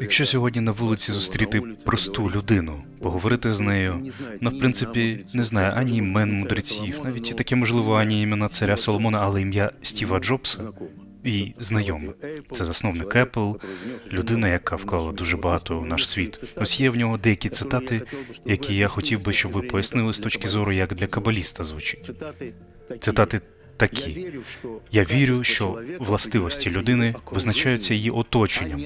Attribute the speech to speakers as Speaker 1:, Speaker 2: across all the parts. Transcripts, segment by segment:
Speaker 1: Якщо сьогодні на вулиці зустріти просту людину, поговорити з нею, вона в принципі не знає ані імен мудреців, навіть і таке можливо ані імена царя Соломона, але ім'я Стіва Джобса і знайоме. Це засновник Apple, людина, яка вклала дуже багато у наш світ. Ось є в нього деякі цитати, які я хотів би, щоб ви пояснили з точки зору, як для кабаліста звучить. Цитати такі: я вірю, що властивості людини визначаються її оточенням,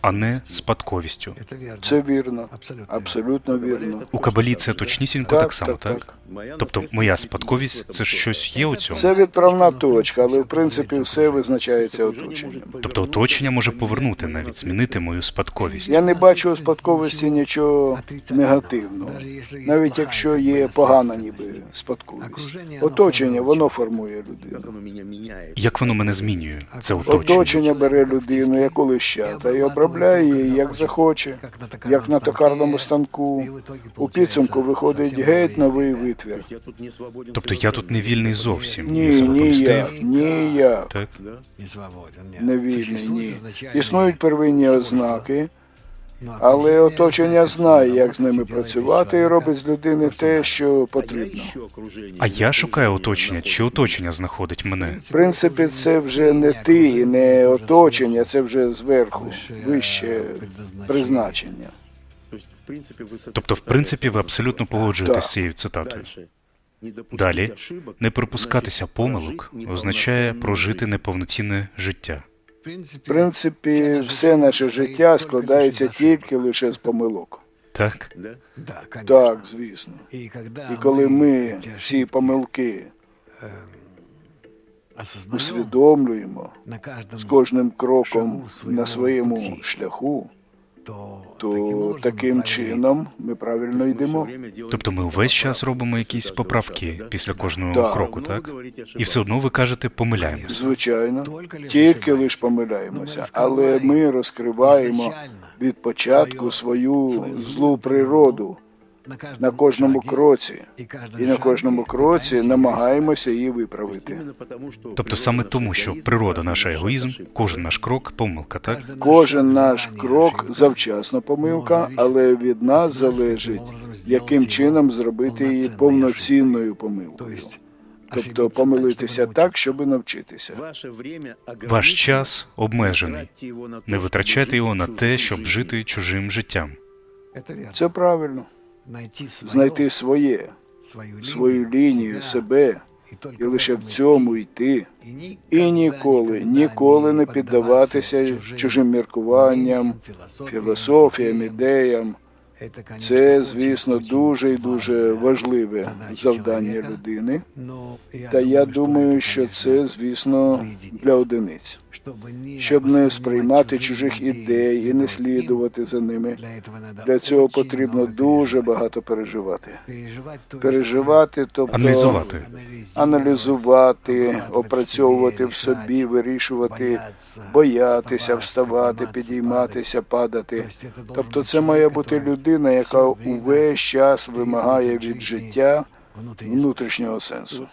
Speaker 1: а не спадковістю.
Speaker 2: Це вірно, абсолютно вірно.
Speaker 1: У кабалі це точнісінько так само, так? Тобто моя спадковість це щось є у цьому.
Speaker 2: Це відправна точка, але в принципі все визначається оточенням.
Speaker 1: Тобто оточення може повернути, навіть змінити мою спадковість.
Speaker 2: Я не бачу у спадковості нічого негативного, навіть якщо є погана ніби спадковість. Оточення воно формує людину.
Speaker 1: Як воно мене змінює? Це оточення.
Speaker 2: Оточення бере людину, як лищата, і обробляє її як захоче, як на токарному станку. У підсумку виходить геть новий витвір.
Speaker 1: Тобто я тут не вільний зовсім.
Speaker 2: Ні,
Speaker 1: я
Speaker 2: ні, я, ні, я.
Speaker 1: Так?
Speaker 2: Не вільний, ні. Існують первинні ознаки, але оточення знає, як з ними працювати, і робить з людини те, що потрібно.
Speaker 1: А я шукаю оточення, чи оточення знаходить мене?
Speaker 2: В принципі, це вже не ти і не оточення, це вже зверху, вище призначення.
Speaker 1: Тобто, в принципі, ви абсолютно погоджуєтесь з цією цитатою. Далі, не припускатися помилок означає прожити неповноцінне життя.
Speaker 2: В принципі, все наше життя складається тільки лише з помилок.
Speaker 1: Так?
Speaker 2: Так, звісно. І коли ми всі помилки усвідомлюємо з кожним кроком на своєму шляху, то таким чином ми правильно йдемо.
Speaker 1: Тобто ми увесь час робимо якісь поправки після кожного
Speaker 2: да.
Speaker 1: кроку, так? І все одно ви кажете, помиляємось.
Speaker 2: Звичайно, тільки лиш помиляємося, але ми розкриваємо від початку свою злу природу на кожному кроці, і на кожному кроці намагаємося її виправити.
Speaker 1: Тобто саме тому, що природа наша егоїзм, кожен наш крок помилка, так?
Speaker 2: Кожен наш крок завчасно помилка, але від нас залежить, яким чином зробити її повноцінною помилкою. Тобто помилитися так, щоб навчитися.
Speaker 1: Ваш час обмежений. Не витрачайте його на те, щоб жити чужим життям.
Speaker 2: Це правильно. Знайти своє, свою лінію, себе, і лише в цьому йти. І ніколи, ніколи не піддаватися чужим міркуванням, філософіям, ідеям. Це, звісно, дуже і дуже важливе завдання людини. Та я думаю, що це, звісно, для одиниць, щоб не сприймати чужих ідей і не слідувати за ними. Для цього потрібно дуже багато переживати. Переживати, тобто
Speaker 1: Аналізувати.
Speaker 2: аналізувати, опрацьовувати в собі, вирішувати, боятися, вставати, підійматися, падати. Тобто, це має бути людина, яка увесь час вимагає від життя внутрішнього сенсу.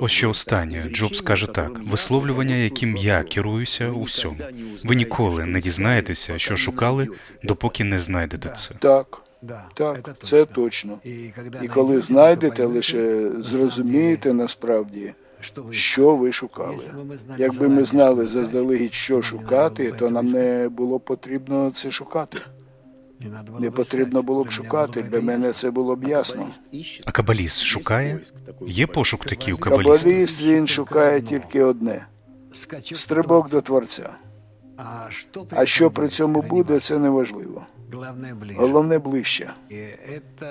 Speaker 1: Ось що останнє. Джобс каже так: висловлювання, яким я керуюся у всьому. Ви ніколи не дізнаєтеся, що шукали, допоки не знайдете це.
Speaker 2: Так, так, це точно. І коли знайдете, лише зрозумієте насправді, що ви шукали. Якби ми знали заздалегідь, що шукати, то нам не було потрібно це шукати. Не потрібно було б шукати. Для мене це було б ясно.
Speaker 1: А кабаліст шукає? Є пошук такий у кабаліста?
Speaker 2: Кабаліст він шукає тільки одне стрибок до творця. А що при цьому буде, це не важливо. Головне ближче.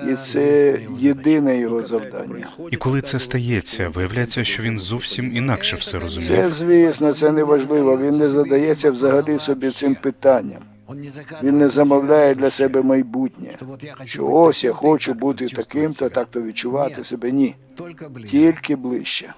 Speaker 2: І це єдине його завдання.
Speaker 1: І коли це стається, виявляється, що він зовсім інакше все розуміє.
Speaker 2: Це, звісно, це не важливо. Він не задається взагалі собі цим питанням. Він не замовляє для себе майбутнє. Що ось я хочу бути таким, то так то відчувати себе. Ні, тільки ближче.